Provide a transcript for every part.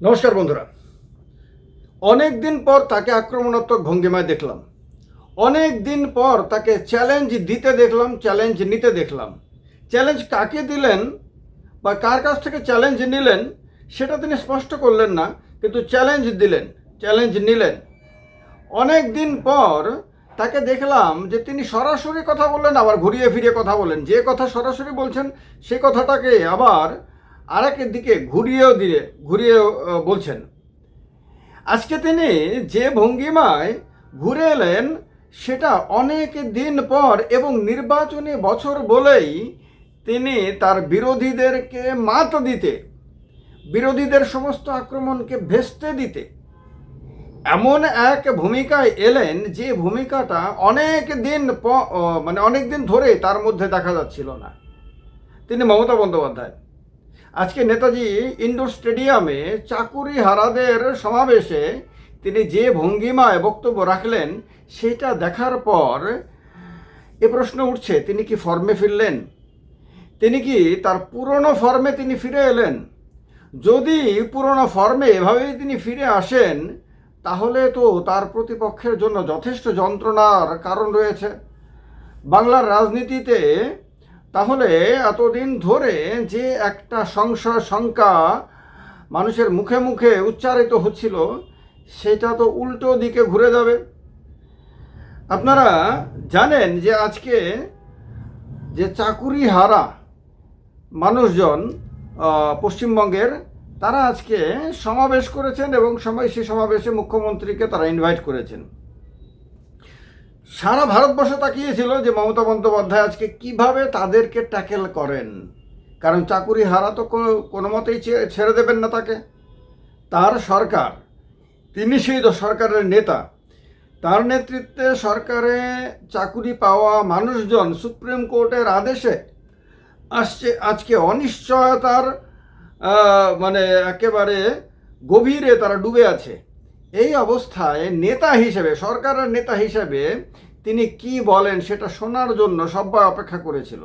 নমস্কার বন্ধুরা। অনেক দিন পর তাকে আক্রমণাত্মক ভঙ্গিমায় দেখলাম। অনেক দিন পর তাকে চ্যালেঞ্জ দিতে দেখলাম চ্যালেঞ্জ নিতে দেখলাম। চ্যালেঞ্জ কাকে দিলেন বা কার কাছ থেকে চ্যালেঞ্জ নিলেন, সেটা তিনি স্পষ্ট করলেন না, কিন্তু চ্যালেঞ্জ দিলেন চ্যালেঞ্জ নিলেন। অনেক দিন পর তাকে দেখলাম যে তিনি সরাসরি কথা বললেন, আবার ঘুরিয়ে ফিরিয়ে কথা বলেন। যে কথা সরাসরি বলছেন, সে কথাটাকে আবার আরেকের দিকে ঘুরিয়েও দিয়ে, ঘুরিয়েও বলছেন, আজকে তিনি যে ভঙ্গিমায় ঘুরে এলেন, সেটা অনেক দিন পর এবং নির্বাচনী বছর বলেই তিনি তার বিরোধীদেরকে মাত দিতে, বিরোধীদের সমস্ত আক্রমণকে ভেস্তে দিতে। এমন এক ভূমিকায় এলেন যে ভূমিকাটা অনেক দিন মানে অনেক দিন ধরে তার মধ্যে দেখা যাচ্ছিল না। তিনি মমতা বন্দ্যোপাধ্যায়। আজকে নেতাজি ইন্ডোর স্টেডিয়ামে চাকুরি হারাদের সমাবেশে তিনি যে ভঙ্গিমায় বক্তব্য রাখলেন, সেটা দেখার পর এ প্রশ্ন উঠছে, তিনি কি ফর্মে ফিরলেন? তিনি কি তার পুরনো ফর্মে তিনি ফিরে এলেন? যদি পুরনো ফর্মে এভাবেই তিনি ফিরে আসেন, তাহলে তো তার প্রতিপক্ষের জন্য যথেষ্ট যন্ত্রণার কারণ রয়েছে। বাংলার রাজনীতিতে তাহলে এতদিন ধরে যে একটা সংশয়, শঙ্কা মানুষের মুখে মুখে উচ্চারিত হচ্ছিল, সেটা তো উল্টো দিকে ঘুরে যাবে। আপনারা জানেন যে আজকে যে চাকুরি হারা মানুষজন পশ্চিমবঙ্গের, তারা আজকে সমাবেশ করেছেন এবং সময় সেই সমাবেশে মুখ্যমন্ত্রীকে তারা ইনভাইট করেছেন। সারা ভারতবর্ষ তাকিয়েছিল যে মমতা বন্দ্যোপাধ্যায় আজকে কীভাবে তাদেরকে ট্যাকেল করেন। কারণ চাকুরি হারা তো কোনো- মতেই ছেড়ে দেবেন না তাকে। তার সরকার, তিনি সেই সরকারের নেতা। তার নেতৃত্বে সরকারে চাকুরি পাওয়া মানুষজন সুপ্রিম কোর্টের আদেশে আসছে। আজকে অনিশ্চয়তার মানে একেবারে গভীরে তারা ডুবে আছে। এই অবস্থায় নেতা হিসেবে, সরকারের নেতা হিসেবে তিনি কি বলেন সেটা শোনার জন্য সবাই অপেক্ষা করেছিল।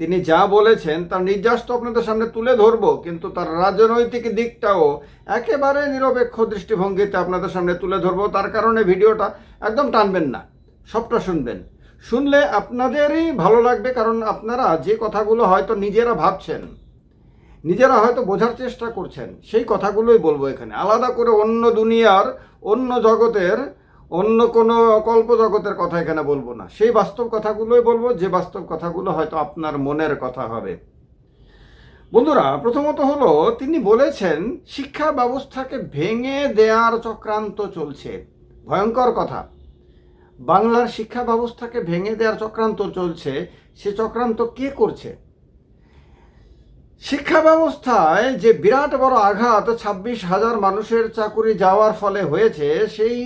তিনি যা বলেছেন তার নির্যাস তো আপনাদের সামনে তুলে ধরবো, কিন্তু তার রাজনৈতিক দিকটাও একেবারে নিরপেক্ষ দৃষ্টিভঙ্গিতে আপনাদের সামনে তুলে ধরবো। তার কারণে ভিডিওটা একদম টানবেন না, সবটা শুনবেন। শুনলে আপনাদেরই ভালো লাগবে, কারণ আপনারা যে কথাগুলো হয়তো নিজেরা ভাবছেন নিজেরা হয়তো বোঝার চেষ্টা করছেন। সেই কথাগুলোই বলব এখানে। আলাদা করে অন্য দুনিয়ার, অন্য জগতের, অন্য কোনো কল্প জগতের কথা এখানে বলব না। সেই বাস্তব কথাগুলোই বলব, যে বাস্তব কথাগুলো হয়তো আপনার মনের কথা হবে। বন্ধুরা, প্রথমত হলো, তিনি বলেছেন, শিক্ষা ব্যবস্থাকে ভেঙে দেওয়ার চক্রান্ত চলছে। ভয়ঙ্কর কথা। বাংলার শিক্ষা ব্যবস্থাকে ভেঙে দেওয়ার চক্রান্ত চলছে। সে চক্রান্ত কে করছে? শিক্ষা ব্যবস্থায় যে বিরাট বড় আঘাত ছাব্বিশ হাজার মানুষের চাকুরি যাওয়ার ফলে হয়েছে, সেই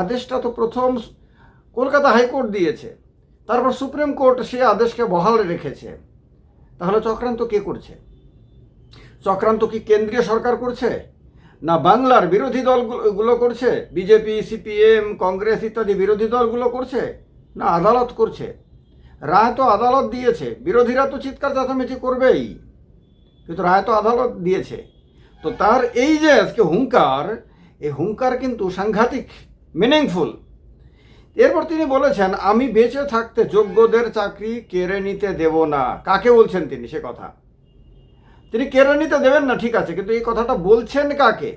আদেশটা তো প্রথম কলকাতা হাইকোর্ট দিয়েছে। তারপর সুপ্রিম কোর্ট সেই আদেশকে বহাল রেখেছে। তাহলে চক্রান্ত কে করছে? চক্রান্ত কি কেন্দ্রীয় সরকার করছে? না বাংলার বিরোধী দলগুলো করছে? বিজেপি, সিপিএম, কংগ্রেস ইত্যাদি বিরোধী দলগুলো করছে? না আদালত করছে। রায় তো আদালত দিয়েছে। বিরোধীরা তো চিৎকার চেঁচামেচি করবেই। কিন্তু রায় তো আদালত দিয়েছে। তো তার এই যে আজকে হুঙ্কার, এই হুঙ্কার কিন্তু সাংঘাতিক মিনিংফুল এরপর তিনি বলেছেন, আমি বেঁচে থাকতে যোগ্যদের চাকরি কেড়ে নিতে দেব না। কাকে বলছেন তিনি সে কথা? তিনি কেড়ে নিতে দেবেন না, ঠিক আছে, কিন্তু এই কথাটা বলছেন কাকে?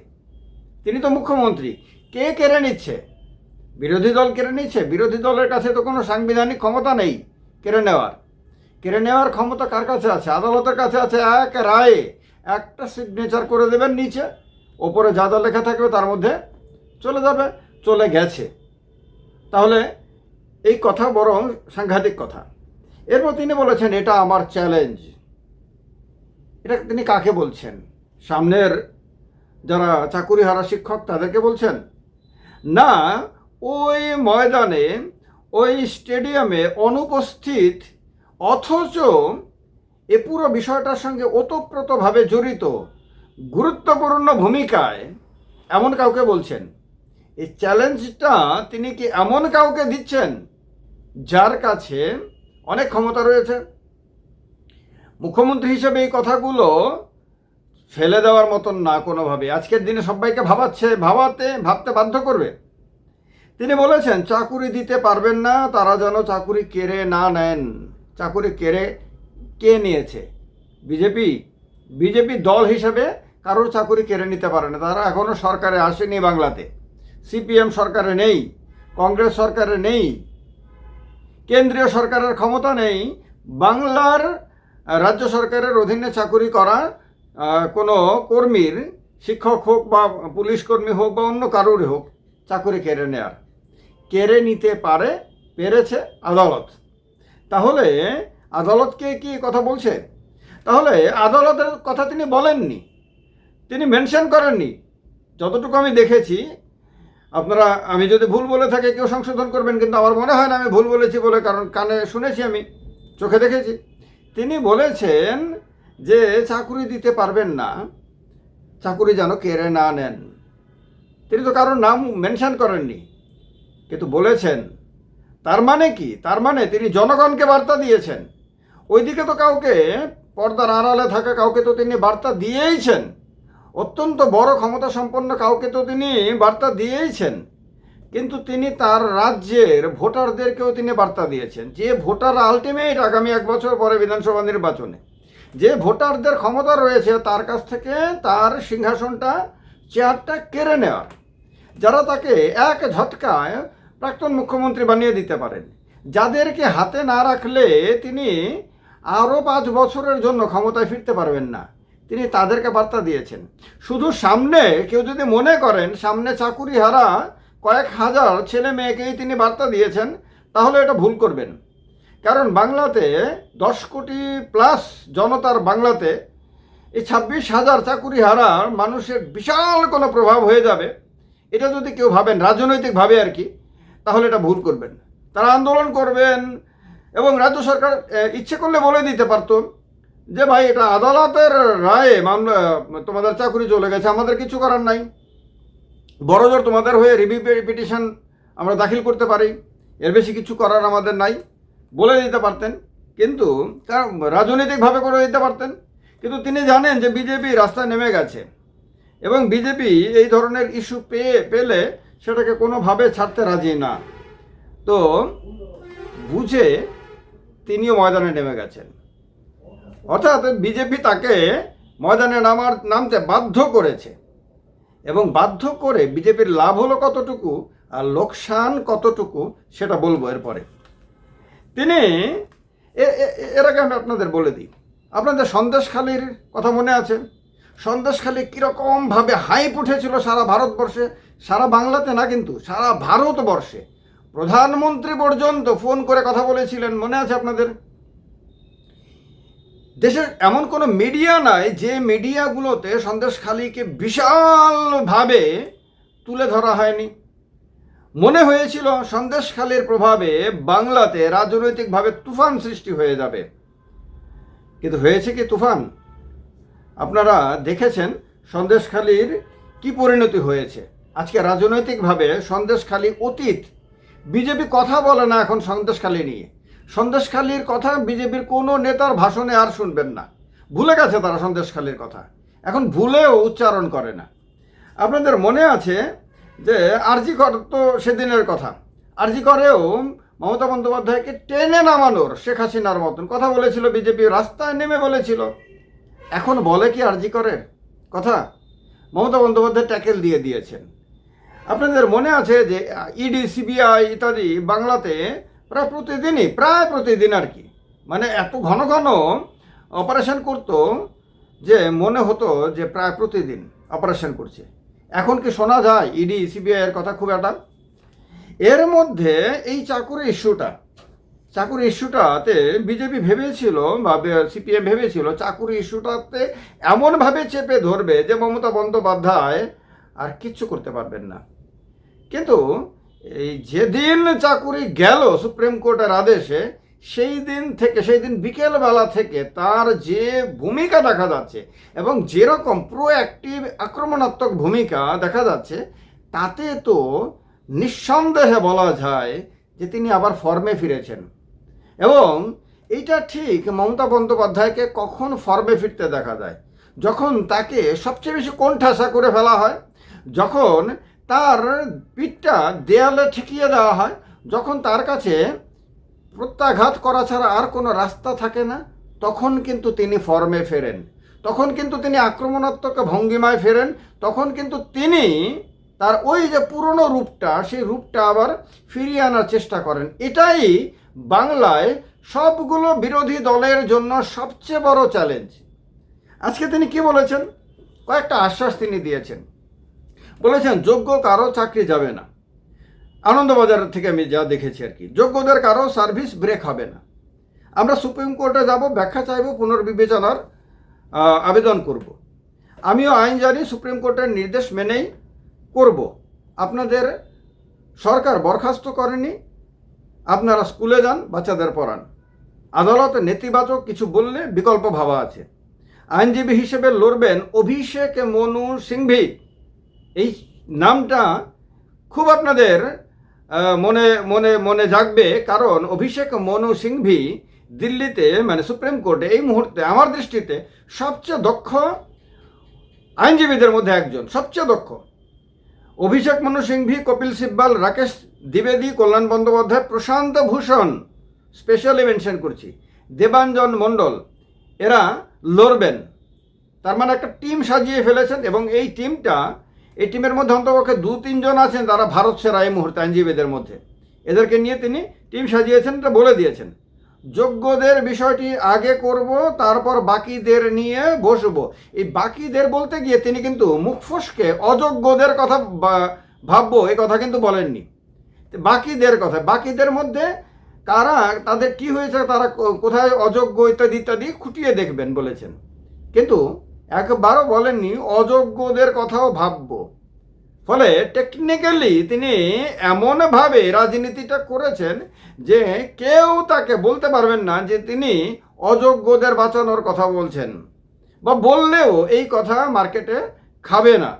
তিনি তো মুখ্যমন্ত্রী। কে কেড়ে নিচ্ছে? বিরোধী দল কেড়ে নিচ্ছে? বিরোধী দলের কাছে তো কোনো সাংবিধানিক ক্ষমতা নেই কেড়ে নেওয়ার। কেড়ে নেওয়ার ক্ষমতা কার কাছে আছে? আদালতের কাছে আছে এক রায়ে। একটা সিগনেচার করে দেবেন নিচে। ওপরে যা যা লেখা থাকবে তার মধ্যে চলে যাবে, চলে গেছে। তাহলে এই কথা বরং সাংঘাতিক কথা। এরপর তিনি বলেছেন, এটা আমার চ্যালেঞ্জ এটা তিনি কাকে বলছেন? সামনের যারা চাকুরি হারা শিক্ষক তাদেরকে বলছেন? না, ওই ময়দানে, ওই স্টেডিয়ামে অনুপস্থিত অথচ এ পুরো বিষয়টার সঙ্গে ওতপ্রোতভাবে জড়িত গুরুত্বপূর্ণ ভূমিকায় এমন কাউকে বলছেন। এই চ্যালেঞ্জটা তিনি কি এমন কাউকে দিচ্ছেন যার কাছে অনেক ক্ষমতা রয়েছে? মুখ্যমন্ত্রী হিসেবে এই কথাগুলো ফেলে দেওয়ার মতন না কোনোভাবে। আজকের দিনে সবাইকে ভাবাচ্ছে, ভাবাতে, ভাবতে বাধ্য করবে। তিনি বলেছেন, চাকুরি দিতে পারবেন না, তারা যেন চাকুরি কেড়ে না নেন। চাকুরি কেড়ে কে নিয়েছে? বিজেপি? বিজেপি দল হিসেবে কারোর চাকুরি কেড়ে নিতে পারে না। তারা এখনও সরকারে আসেনি বাংলাতে। সিপিএম সরকারে নেই, কংগ্রেস সরকারে নেই, কেন্দ্রীয় সরকারের ক্ষমতা নেই, বাংলার রাজ্য সরকারের অধীনে চাকুরি করা কোনো কর্মীর, শিক্ষক হোক বা পুলিশ কর্মী হোক বা অন্য কারোর হোক, চাকুরি কেড়ে নেওয়ার কেড়ে নিতে পারে, পেরেছে আদালত। তাহলে আদালতকে কি কথা বলছে? তাহলে আদালতের কথা তিনি বলেননি। তিনি মেনশন করেননি। যতটুকু আমি দেখেছি, আপনারা, আমি যদি ভুল বলে থাকি কেউ সংশোধন করবেন, কিন্তু আমার মনে হয় না আমি ভুল বলেছি বলে, কারণ কানে শুনেছি আমি, চোখে দেখেছি। তিনি বলেছেন যে চাকুরি দিতে পারবেন না, চাকুরি যেন কেড়ে না নেন। তিনি তো কারোর নাম মেনশন করেননি, কিন্তু বলেছেন তার মানে কি? তার মানে তিনি জনগণকে বার্তা দিয়েছেন। ওইদিকে তো কাউকে পর্দার আড়ালে থাকা কাউকে তো তিনি বার্তা দিয়েইছেন। অত্যন্ত বড় ক্ষমতা সম্পন্ন কাউকে তো তিনি বার্তা দিয়েইছেন। কিন্তু তিনি তার রাজ্যের ভোটারদেরকেও তিনি বার্তা দিয়েছেন। যে ভোটার আলটিমেট আগামী এক বছর পরে বিধানসভা নির্বাচনে। যে ভোটারদের ক্ষমতা রয়েছে, তার কাছ থেকে তার সিংহাসনটা, চেয়ারটা কেড়ে নেওয়ার। যারা তাকে এক ঝটকায় প্রাক্তন মুখ্যমন্ত্রী বানিয়ে দিতে পারেন। যাদেরকে হাতে না রাখলে তিনি আরও পাঁচ বছরের জন্য ক্ষমতায় ফিরতে পারবেন না। তিনি তাদেরকে বার্তা দিয়েছেন। শুধু সামনে কেউ যদি মনে করেন, সামনে চাকুরি হারা কয়েক হাজার ছেলে মেয়েকেই তিনি বার্তা দিয়েছেন, তাহলে এটা ভুল করবেন। কারণ বাংলাতে দশ কোটি প্লাস জনতার বাংলাতে এই ছাব্বিশ হাজার চাকুরি হারা মানুষের বিশাল কোনো প্রভাব হয়ে যাবে। এটা যদি কেউ ভাবেন, রাজনৈতিকভাবে আর কি। তাহলে এটা ভুল করবেন। তারা আন্দোলন করবেন এবং রাজ্য সরকার ইচ্ছে করলে বলে দিতে পারতো যে, ভাই, এটা আদালতের রায়ে মামলা, তোমাদের চাকরি চলে গেছে, আমাদের কিছু করার নাই। বড় জোর তোমাদের হয়ে রিভিউ পিটিশন আমরা দাখিল করতে পারি। এর বেশি কিছু করার আমাদের নাই। বলে দিতে পারতেন। কিন্তু কারণ রাজনৈতিকভাবে করে দিতে পারতেন। কিন্তু তিনি জানেন যে, বিজেপি রাস্তায় নেমে গেছে। এবং বিজেপি এই ধরনের ইস্যু পেয়ে, পেলে সেটাকে কোনোভাবে ছাড়তে রাজি না। তো বুঝে তিনিও ময়দানে নেমে গেছেন। অর্থাৎ বিজেপি তাকে ময়দানে নামার, নামতে বাধ্য করেছে। এবং বাধ্য করে বিজেপির লাভ হলো কতটুকু আর লোকসান কতটুকু সেটা বলব এরপরে। তিনি এর আগে আমি আপনাদের বলে দিই। আপনাদের সন্দেশখালির কথা মনে আছে? সন্দেশখালি কীরকমভাবে হাইপ উঠেছিল সারা ভারতবর্ষে সারা বাংলাতে না কিন্তু, সারা ভারতবর্ষে। প্রধানমন্ত্রী পর্যন্ত ফোন করে কথা বলেছিলেন, মনে আছে আপনাদের? দেশের এমন কোনো মিডিয়া নাই যে মিডিয়াগুলোতে সন্দেশখালীকে বিশালভাবে তুলে ধরা হয়নি। মনে হয়েছিল সন্দেশখালীর প্রভাবে বাংলাতে রাজনৈতিকভাবে তুফান সৃষ্টি হয়ে যাবে। কিন্তু হয়েছে কি তুফান? আপনারা দেখেছেন সন্দেশখালীর কি পরিণতি হয়েছে? আজকে রাজনৈতিকভাবে সন্দেশখালী অতীত, বিজেপি কথা বলে না এখন সন্দেশখালী নিয়ে। সন্দেশখালীর কথা বিজেপির কোনো নেতার ভাষণে আর শুনবেন না। ভুলে গেছে তারা সন্দেশখালীর কথা। এখন ভুলেও উচ্চারণ করে না। আপনাদের মনে আছে যে আরজি কর তো সেদিনের কথা। আরজি করেও মমতা বন্দ্যোপাধ্যায়কে টেনে নামানোর শেখ হাসিনার মতন কথা বলেছিল বিজেপি, রাস্তায় নেমে বলেছিল। এখন বলে কি আরজি করের? কথা? মমতা বন্দ্যোপাধ্যায় ট্যাকেল দিয়ে দিয়েছেন। আপনাদের মনে আছে যে ইডি সিবিআই ইত্যাদি বাংলাতে প্রায় প্রতিদিনই, প্রায় প্রতিদিন আর কি। মানে এত ঘন ঘন অপারেশন করতো যে মনে হতো যে প্রায় প্রতিদিন অপারেশন করছে। এখন কি শোনা যায় ইডি সিবিআই এর কথা খুব একটা? এর মধ্যে এই চাকুরি ইস্যুটা, চাকুরি ইস্যুটাতে বিজেপি ভেবেছিল বা সিপিএম ভেবেছিল চাকুরি ইস্যুটাতে এমনভাবে চেপে ধরবে যে মমতা বন্দ্যোপাধ্যায় আর কিচ্ছু করতে পারবেন না। কিন্তু এই যেদিন চাকুরি গেল সুপ্রিম কোর্টের আদেশে, সেই দিন থেকে, সেই দিন বিকেলবেলা থেকে তার যে ভূমিকা দেখা যাচ্ছে এবং যেরকম প্রোঅ্যাক্টিভ আক্রমণাত্মক ভূমিকা দেখা যাচ্ছে, তাতে তো নিঃসন্দেহে বলা যায় যে তিনি আবার ফর্মে ফিরেছেন। এবং এইটা ঠিক মমতা বন্দ্যোপাধ্যায়কে কখন ফর্মে ফিরতে দেখা যায়? যখন তাকে সবচেয়ে বেশি কোণঠাসা করে ফেলা হয়, যখন তার পিঠটা দেয়ালে ঠেকিয়ে দেওয়া হয়। যখন তার কাছে প্রত্যাঘাত করা ছাড়া আর কোনো রাস্তা থাকে না, তখন কিন্তু তিনি ফর্মে ফেরেন। তখন কিন্তু তিনি আক্রমণাত্মক ভঙ্গিমায় ফেরেন। তখন কিন্তু তিনি তার ওই যে পুরনো রূপটা, সেই রূপটা আবার ফিরিয়ে আনার চেষ্টা করেন। এটাই বাংলায় সবগুলো বিরোধী দলের জন্য সবচেয়ে বড় চ্যালেঞ্জ আজকে তিনি কি বলেছেন? কয়েকটা আশ্বাস তিনি দিয়েছেন। বলেছেন, যোগ্য কারও চাকরি যাবে না। আনন্দবাজার থেকে আমি যা দেখেছি আর কি। যোগ্যদের কারও সার্ভিস ব্রেক হবে না। আমরা সুপ্রিম কোর্টে যাব, ব্যাখ্যা চাইব, পুনর্বিবেচনার আবেদন করব। আমিও আইন জানি সুপ্রিম কোর্টের নির্দেশ মেনেই করব। আপনাদের সরকার বরখাস্ত করেনি, আপনারা স্কুলে যান, বাচ্চাদের পড়ান। আদালত নেতিবাচক কিছু বললে বিকল্প ভাবা আছে। আইনজীবী হিসেবে লড়বেন অভিষেক মনু সিংভি। এই নামটা খুব আপনাদের মনে মনে মনে জাগবে, কারণ অভিষেক মনু সিংভি দিল্লিতে মানে সুপ্রিম কোর্টে, এই মুহূর্তে আমার দৃষ্টিতে সবচেয়ে দক্ষ আইনজীবীদের মধ্যে একজন, সবচেয়ে দক্ষ। অভিষেক মনু সিংভি, কপিল সিব্বাল, রাকেশ দ্বিবেদী, কল্যাণ বন্দ্যোপাধ্যায়, প্রশান্ত ভূষণ স্পেশালি মেনশন করছি। দেবাঞ্জন মণ্ডল, এরা লড়বেন। তার মানে একটা টিম সাজিয়ে ফেলেছেন এবং এই টিমটা এই টিমের মধ্যে অন্তপক্ষে দু তিনজন আছেন তারা ভারত সেরা এই মুহূর্তে আইনজীবীদের মধ্যে। এদেরকে নিয়ে তিনি টিম সাজিয়েছেন, এটা বলে দিয়েছেন। যোগ্যদের বিষয়টি আগে করব, তারপর বাকিদের নিয়ে বসবো। এই বাকিদের বলতে গিয়ে তিনি কিন্তু মুখফসকে অযোগ্যদের কথা ভাববো এই কথা কিন্তু বলেননি। বাকিদের কথা, বাকিদের মধ্যে কারা, তাদের কি হয়েছে, তারা কোথায় অযোগ্য ইত্যাদি ইত্যাদি খুঁটিয়ে দেখবেন বলেছেন। কিন্তু একবারও বলেননি, অযোগ্যদের কথাও ভাববো। ফলে টেকনিক্যালি তিনি এমনভাবে রাজনীতিটা করেছেন যে কেউ তাকে বলতে পারবেন না যে তিনি অযোগ্যদের বাঁচানোর কথা বলছেন। বা বললেও এই কথা মার্কেটে খাবে না।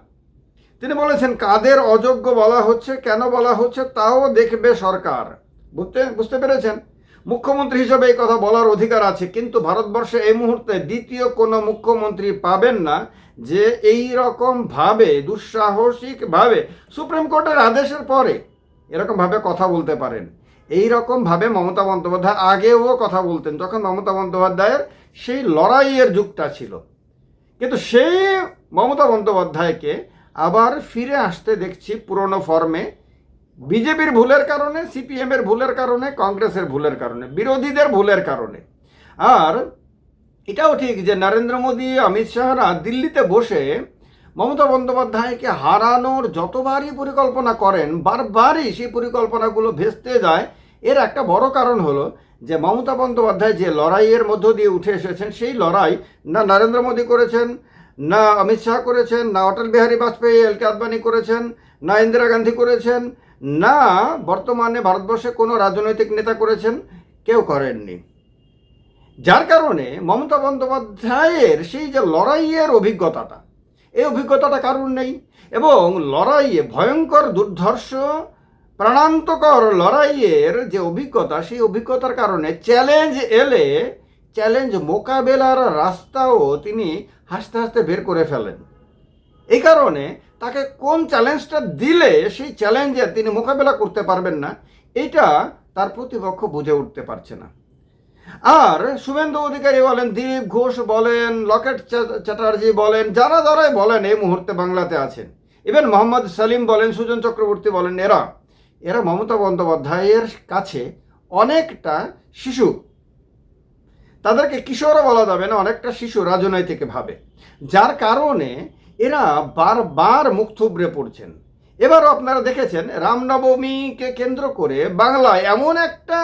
তিনি বলেছেন, কাদের অযোগ্য বলা হচ্ছে, কেন বলা হচ্ছে, তাও দেখবে সরকার। বুঝতে বুঝতে পেরেছেন? মুখ্যমন্ত্রী হিসেবে এই কথা বলার অধিকার আছে, কিন্তু ভারতবর্ষে এই মুহূর্তে দ্বিতীয় কোনো মুখ্যমন্ত্রী পাবেন না যে এই রকম ভাবে দুঃসাহসিকভাবে সুপ্রিম কোর্টের আদেশের পরে এরকম ভাবে কথা বলতে পারেন। এই রকম ভাবে মমতা বন্দ্যোপাধ্যায় আগেও কথা বলতেন, যখন মমতা বন্দ্যোপাধ্যায়ের সেই লড়াইয়ের যুগটা ছিল। কিন্তু সেই মমতা বন্দ্যোপাধ্যায়কে আবার ফিরে আসতে দেখছি পুরনো ফর্মে। বিজেপির ভুলের কারণে, সিপিএমের ভুলের কারণে, কংগ্রেসের ভুলের কারণে, বিরোধীদের ভুলের কারণে। আর এটাও ঠিক যে নরেন্দ্র মোদী, অমিত শাহরা দিল্লিতে বসে মমতা বন্দ্যোপাধ্যায়কে হারানোর যতবারই পরিকল্পনা করেন, বারবারই সেই পরিকল্পনাগুলো ভেস্তে যায়। এর একটা বড় কারণ হলো যে মমতা বন্দ্যোপাধ্যায় যে লড়াইয়ের মধ্য দিয়ে উঠে এসেছেন, সেই লড়াই না নরেন্দ্র মোদী করেছেন, না অমিত শাহ করেছেন, না অটল বিহারী বাজপেয়ী, এল কে আদবানি করেছেন, না ইন্দিরা গান্ধী করেছেন না, বর্তমানে ভারতবর্ষে কোনো রাজনৈতিক নেতা করেছেন, কেউ করেননি। যার কারণে মমতা বন্দ্যোপাধ্যায়ের সেই যে লড়াইয়ের অভিজ্ঞতাটা, এই অভিজ্ঞতাটা কারণ নেই? এবং লড়াইয়ে ভয়ঙ্কর দুর্ধর্ষ, প্রাণান্তকর লড়াইয়ের যে অভিজ্ঞতা, সেই অভিজ্ঞতার কারণে চ্যালেঞ্জ এলে, চ্যালেঞ্জ মোকাবেলার রাস্তাও তিনি হাসতে হাসতে বের করে ফেলেন। এই কারণে তাকে কোন চ্যালেঞ্জটা দিলে সেই চ্যালেঞ্জে তিনি মোকাবেলা করতে পারবেন না এটা তার প্রতিপক্ষ বুঝে উঠতে পারছে না। আর শুভেন্দু অধিকারী বলেন দিলীপ ঘোষ বলেন, লকেট চ্যাটার্জি বলেন, যারা যারাই বলেন এই মুহূর্তে বাংলাতে আছেন। ইভেন মোহাম্মদ সালিম বলেন, সুজন চক্রবর্তী বলেন, এরা এরা মমতা বন্দ্যোপাধ্যায়ের কাছে অনেকটা শিশু। তাদেরকে কিশোরও বলা যাবে না, অনেকটা শিশু রাজনৈতিক ভাবে যার কারণে এরা বারবার মুখ থুবড়ে পড়ছেন। এবারও আপনারা দেখেছেন, রামনবমীকে কেন্দ্র করে বাংলায় এমন একটা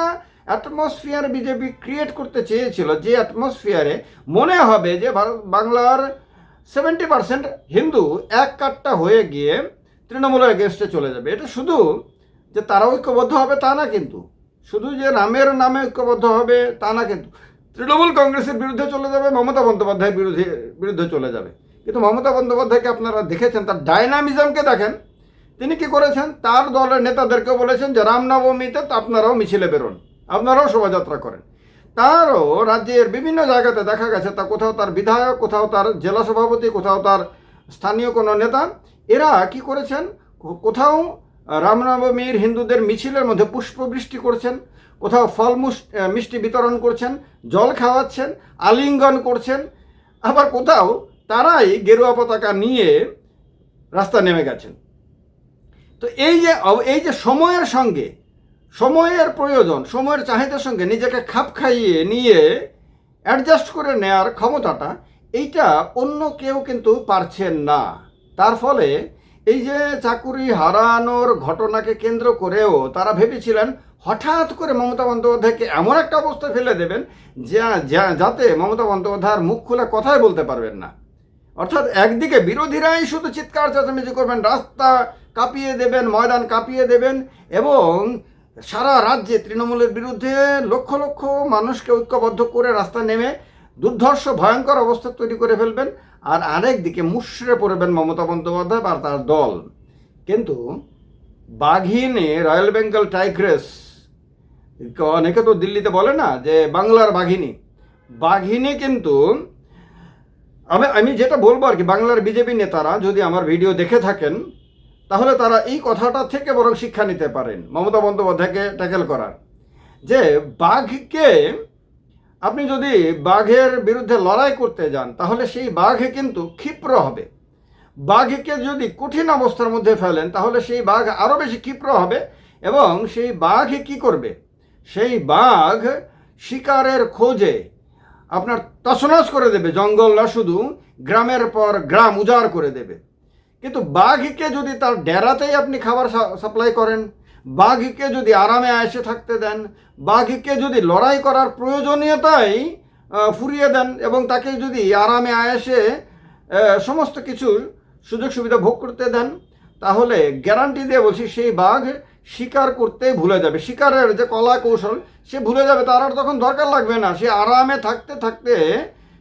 অ্যাটমসফিয়ার বিজেপি ক্রিয়েট করতে চেয়েছিল, যে অ্যাটমসফিয়ারে মনে হবে যে ভারত বাংলার সেভেন্টি পার্সেন্ট হিন্দু এক কাট্টা হয়ে গিয়ে তৃণমূলের এগেনস্টে চলে যাবে। এটা শুধু যে তারা ঐক্যবদ্ধ হবে তা না কিন্তু, শুধু যে রামের নামে ঐক্যবদ্ধ হবে তা না কিন্তু, তৃণমূল কংগ্রেসের বিরুদ্ধে চলে যাবে, মমতা বন্দ্যোপাধ্যায়ের বিরুদ্ধে বিরুদ্ধে চলে যাবে। কিন্তু মমতা বন্দ্যোপাধ্যায়কে আপনারা দেখেছেন, তার ডায়নামিজমকে দেখেন। তিনি কি করেছেন? তার দলের নেতাদেরকে বলেছেন যে রামনবমীতে আপনারাও মিছিলে বেরোন, আপনারাও শোভাযাত্রা করেন। তারও রাজ্যের বিভিন্ন জায়গাতে দেখা গেছে, তা কোথাও তার বিধায়ক, কোথাও তার জেলা সভাপতি, কোথাও তার স্থানীয় কোনো নেতা, এরা কি করেছেন? কোথাও রামনবমীর হিন্দুদের মিছিলের মধ্যে পুষ্পবৃষ্টি করছেন, কোথাও ফল মিষ্টি বিতরণ করছেন, জল খাওয়াচ্ছেন, আলিঙ্গন করছেন, আবার কোথাও তারাই গেরুয়া পতাকা নিয়ে রাস্তা নেমে গেছেন। তো এই যে এই যে সময়ের সঙ্গে, সময়ের প্রয়োজন, সময়ের চাহিদার সঙ্গে নিজেকে খাপ খাইয়ে নিয়ে অ্যাডজাস্ট করে নেয়ার ক্ষমতাটা, এইটা অন্য কেউ কিন্তু পারছেন না। তার ফলে এই যে চাকুরি হারানোর ঘটনাকে কেন্দ্র করেও তারা ভেবেছিলেন, হঠাৎ করে মমতা বন্দ্যোপাধ্যায়কে এমন একটা অবস্থা ফেলে দেবেন যা যাতে মমতা বন্দ্যোপাধ্যায়ের মুখ খুলে কথাই বলতে পারবেন না। অর্থাৎ একদিকে বিরোধীরাই শুধু চিৎকার, চেঁচামেচি করবেন, রাস্তা কাঁপিয়ে দেবেন, ময়দান কাঁপিয়ে দেবেন এবং সারা রাজ্যে তৃণমূলের বিরুদ্ধে লক্ষ লক্ষ মানুষকে ঐক্যবদ্ধ করে রাস্তা নেমে দুর্ধর্ষ, ভয়ঙ্কর অবস্থা তৈরি করে ফেলবেন আর আরেক দিকে মুশড়ে পড়বেন মমতা বন্দ্যোপাধ্যায় আর তার দল। কিন্তু বাঘিনে, রয়্যাল বেঙ্গল টাইগ্রেস অনেকে তো দিল্লিতে বলে না যে বাংলার বাঘিনী। বাঘিনী কিন্তু আমি আমি যেটা বলব আর কি, বাংলার বিজেপি নেতারা যদি আমার ভিডিও দেখে থাকেন, তাহলে তারা এই কথাটা থেকে বরং শিক্ষা নিতে পারেন, মমতা বন্দ্যোপাধ্যায়কে ট্যাকেল করার। যে বাঘকে আপনি যদি বাঘের বিরুদ্ধে লড়াই করতে যান, তাহলে সেই বাঘ কিন্তু ক্ষিপ্র হবে। বাঘকে যদি কঠিন অবস্থার মধ্যে ফেলেন, তাহলে সেই বাঘ আরও বেশি ক্ষিপ্র হবে এবং সেই বাঘ কি করবে? সেই বাঘ শিকারের খোঁজে আপনার তছনছ করে দেবে, জঙ্গল না শুধু, গ্রামের পর গ্রাম উজাড় করে দেবে। কিন্তু বাঘকে যদি তার ডেরাতেই আপনি খাবার সাপ্লাই করেন, বাঘকে যদি আরামে এসে থাকতে দেন, বাঘকে যদি লড়াই করার প্রয়োজনীয়তাই ফুরিয়ে দেন এবং তাকে যদি আরামে আয়েসে সমস্ত কিছুর সুযোগ সুবিধা ভোগ করতে দেন, তাহলে গ্যারান্টি দিয়ে বলছি সেই বাঘ শিকার করতে ভুলে যাবে। শিকারের যে কলা কৌশল সে ভুলে যাবে। তার আর তখন দরকার লাগবে না। সে আরামে থাকতে থাকতে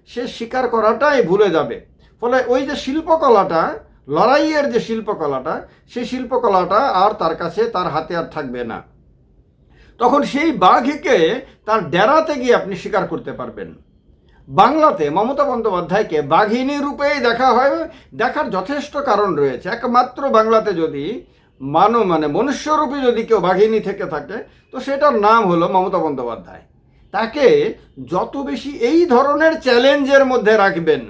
সে শিকার করাটাই ভুলে যাবে। ফলে ওই যে শিল্পকলাটা, লড়াইয়ের যে শিল্পকলাটা সেই শিল্পকলাটা আর তার কাছে, তার হাতে আর থাকবে না। তখন সেই বাঘকে তার ডেরাতে গিয়ে আপনি শিকার করতে পারবেন। বাংলাতে মমতা বন্দ্যোপাধ্যায়কে বাঘিনী রূপেই দেখা হয়। দেখার যথেষ্ট কারণ রয়েছে। একমাত্র বাংলাতে যদি মানব মানে মনুষ্যরূপী যদি কেউ বাঘিনী থেকে থাকে, তো সেটার নাম হলো মমতা বন্দ্যোপাধ্যায়। তাকে যত বেশি এই ধরনের চ্যালেঞ্জের মধ্যে রাখবেন,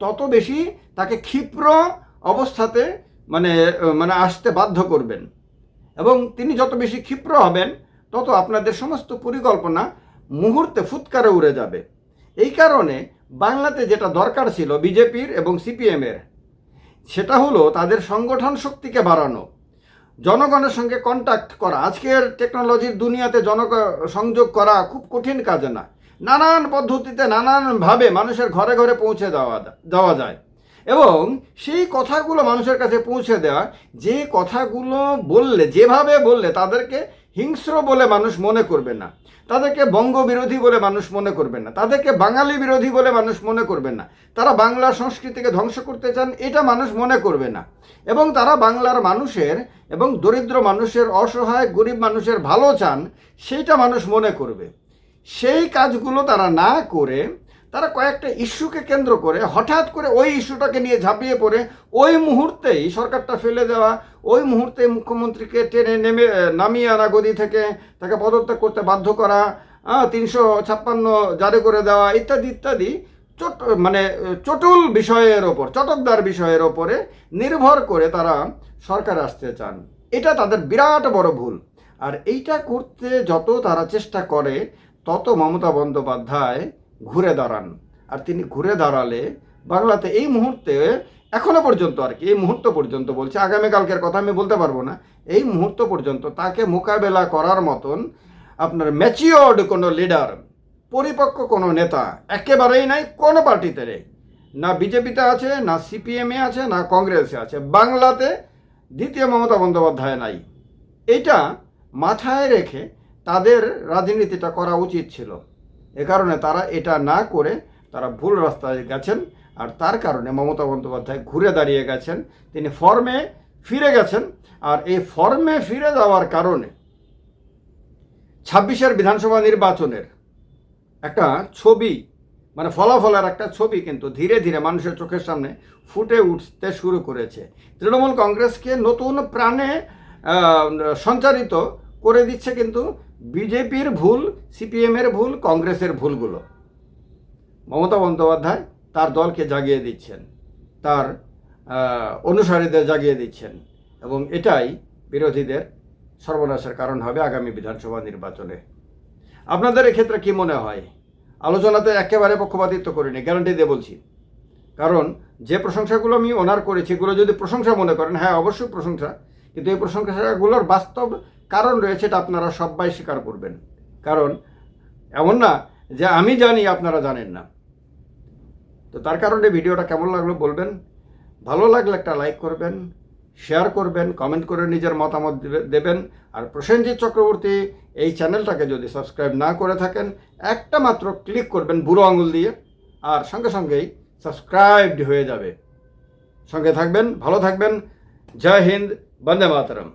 তত বেশি তাকে ক্ষিপ্র অবস্থাতে মানে মানে আসতে বাধ্য করবেন। এবং তিনি যত বেশি ক্ষিপ্র হবেন, তত আপনাদের সমস্ত পরিকল্পনা মুহূর্তে ফুৎকারে উড়ে যাবে। এই কারণে বাংলাতে যেটা দরকার ছিল বিজেপির এবং সিপিএমের, সেটা হলো তাদের সংগঠন শক্তিকে বাড়ানো। জনগণের সঙ্গে কন্ট্যাক্ট করা। আজকের টেকনোলজির দুনিয়াতে জন সংযোগ করা খুব কঠিন কাজ না নানান পদ্ধতিতে, নানানভাবে মানুষের ঘরে ঘরে পৌঁছে দেওয়া দেওয়া যায়। এবং সেই কথাগুলো মানুষের কাছে পৌঁছে দেওয়া, যে কথাগুলো বললে, যেভাবে বললে, তাদেরকে হিংস্র বলে মানুষ মনে করবে না। তাদেরকে বঙ্গ বিরোধী বলে মানুষ মনে করবেন না। তাদেরকে বাঙালি বিরোধী বলে মানুষ মনে করবেন না। তারা বাংলার সংস্কৃতিকে ধ্বংস করতে চান, এটা মানুষ মনে করবে না। এবং তারা বাংলার মানুষের এবং দরিদ্র মানুষের, অসহায়, গরিব মানুষের ভালো চান, সেইটা মানুষ মনে করবে। সেই কাজগুলো তারা না করে তারা কয়েকটা ইস্যুকে কেন্দ্র করে, হঠাৎ করে ওই ইস্যুটাকে নিয়ে ঝাঁপিয়ে পড়ে। ওই মুহূর্তেই সরকারটা ফেলে দেওয়া, ওই মুহূর্তে মুখ্যমন্ত্রীকে টেনে নেমে নামিয়ে আনা গদি থেকে তাকে পদত্যাগ করতে বাধ্য করা তিনশো ছাপ্পান্ন জারি করে দেওয়া, ইত্যাদি ইত্যাদি। চট মানে চটুল বিষয়ের ওপর, চটকদার বিষয়ের ওপরে নির্ভর করে তারা সরকার আসতে চান। এটা তাদের বিরাট বড় ভুল। আর এইটা করতে যত তারা চেষ্টা করে, তত মমতা বন্দ্যোপাধ্যায় ঘুরে দাঁড়ান। আর তিনি ঘুরে দাঁড়ালে বাংলাতে এই মুহূর্তে এখনও পর্যন্ত আর কি, এই মুহূর্ত পর্যন্ত বলছে, আগামীকালকের কথা আমি বলতে পারব না, এই মুহূর্ত পর্যন্ত তাকে মোকাবেলা করার মতন আপনার ম্যাচিওর্ড কোনো লিডার পরিপক্ক কোনো নেতা একেবারেই নাই, কোনো পার্টিতে নেই। না বিজেপিতে আছে, না সিপিএমে আছে, না কংগ্রেসে আছে। বাংলাতে দ্বিতীয় মমতা বন্দ্যোপাধ্যায় নাই। এটা মাথায় রেখে তাদের রাজনীতিটা করা উচিত ছিল। এ কারণে তারা এটা না করে তারা ভুল রাস্তায় গেছেন, আর তার কারণে মমতা বন্দ্যোপাধ্যায় ঘুরে দাঁড়িয়ে গেছেন, তিনি ফর্মে ফিরে গেছেন, আর এই ফর্মে ফিরে যাওয়ার কারণে ছাব্বিশের বিধানসভা নির্বাচনের একটা ছবি মানে ফলাফলের একটা ছবি কিন্তু ধীরে ধীরে মানুষের চোখের সামনে ফুটে উঠতে শুরু করেছে। তৃণমূল কংগ্রেসকে নতুন প্রাণে সঞ্চারিত করে দিচ্ছে কিন্তু বিজেপির ভুল, সিপিএমের ভুল, কংগ্রেসের ভুলগুলো। মমতা বন্দ্যোপাধ্যায় তার দলকে জাগিয়ে দিচ্ছেন, তার অনুসারীদের জাগিয়ে দিচ্ছেন এবং এটাই বিরোধীদের সর্বনাশের কারণ হবে আগামী বিধানসভা নির্বাচনে। আপনাদের এক্ষেত্রে কি মনে হয়? আলোচনাতে একেবারে পক্ষপাতিত্ব করিনি, গ্যারান্টি দিয়ে বলছি। কারণ যে প্রশংসাগুলো আমি ওনার করেছি, এগুলো যদি প্রশংসা মনে করেন হ্যাঁ অবশ্যই প্রশংসা, কিন্তু এই প্রশংসাগুলোর বাস্তব কারণ রয়েছে এটা আপনারা সবাই স্বীকার করবেন। কারণ এমন না যে আমি জানি, আপনারা জানেন না। তো তার কারণে ভিডিওটা কেমন লাগল বলবেন। ভালো লাগলে একটা লাইক করবেন, শেয়ার করবেন, কমেন্ট করে নিজের মতামত দিবে- দেবেন। আর প্রসেনজিৎ চক্রবর্তী এই চ্যানেলটাকে যদি সাবস্ক্রাইব না করে থাকেন, একটা মাত্র ক্লিক করবেন বুড়ো আঙুল দিয়ে, আর সঙ্গে সঙ্গেই সাবস্ক্রাইবড হয়ে যাবে। সঙ্গে থাকবেন, ভালো থাকবেন। জয় হিন্দ, বন্দে মাতরম।